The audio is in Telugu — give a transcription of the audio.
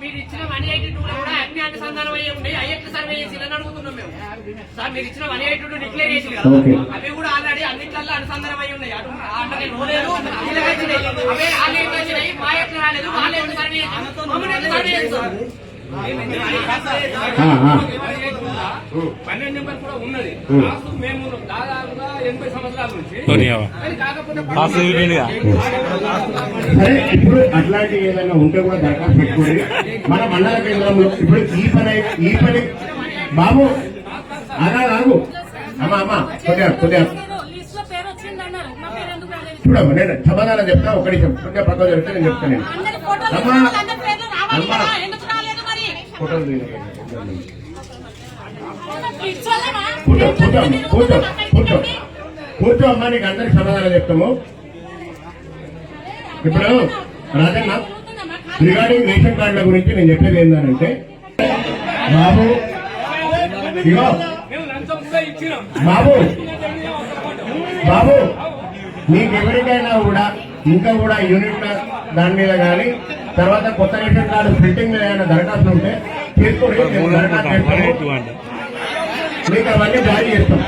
మీరు ఇచ్చిన వన్ ఎయిటీ టూ కూడా అన్ని అనుసంధానం అయ్యి ఉండే. అయ్యట్లు సర్వే చేసి అని అడుగుతున్నాం మేము. సార్ మీరు ఇచ్చిన వన్ ఎయిటీ టూ డిక్లేర్ చేసి కదా. అవి కూడా ఆల్రెడీ అన్నింటిలో అనుసంధానం అయ్యి ఉన్నాయి. అటు అంటే లోలేదు వీళ్ళకి వచ్చినాయి. అవే మా ఎట్లా రాలేదు వాళ్ళు ఎట్లా సర్వే మమ్మల్ని సర్వే చేస్తారు. పన్నెండు నెంబర్ కూడా ఉన్నది. మేము దాదాపుగా ఎనభై సంవత్సరాల నుంచి. కాకపోతే సరే ఇప్పుడు అట్లాంటి ఏదైనా ఉంటే కూడా దరఖాస్తు పెట్టుకోండి. మన మండల కేంద్రంలో ఇప్పుడు ఈ పని ఈ పని. బాబు అలా రాగు అమ్మా అమ్మా కొద్దిగా కొద్దిగా. చూడమ్మా నేను సమాధానం చెప్తా ఒక నిమిషం. కొద్దిగా పక్కన చెప్తే నేను చెప్తాను అమ్మా. అమ్మా. ఫోటోలు? కూర్చో కూర్చో కూర్చో. కూర్చో అమ్మా నీకు అందరికి సమాధానం చెప్తాము. ఇప్పుడు రాజన్న రిగార్డింగ్ రేషన్ కార్డుల గురించి నేను చెప్పేది ఏంటంటే బాబు ఇగో బాబు బాబు మీకు ఎవరికైనా కూడా ఇంకా కూడా యూనిట్ దాని మీద కానీ తర్వాత కొత్త రేషన్ కార్డు ప్రింటింగ్ మీద ఏమైనా దరఖాస్తు ఉంటే తీసుకొని మీకు అవన్నీ జారీ చేస్తాం.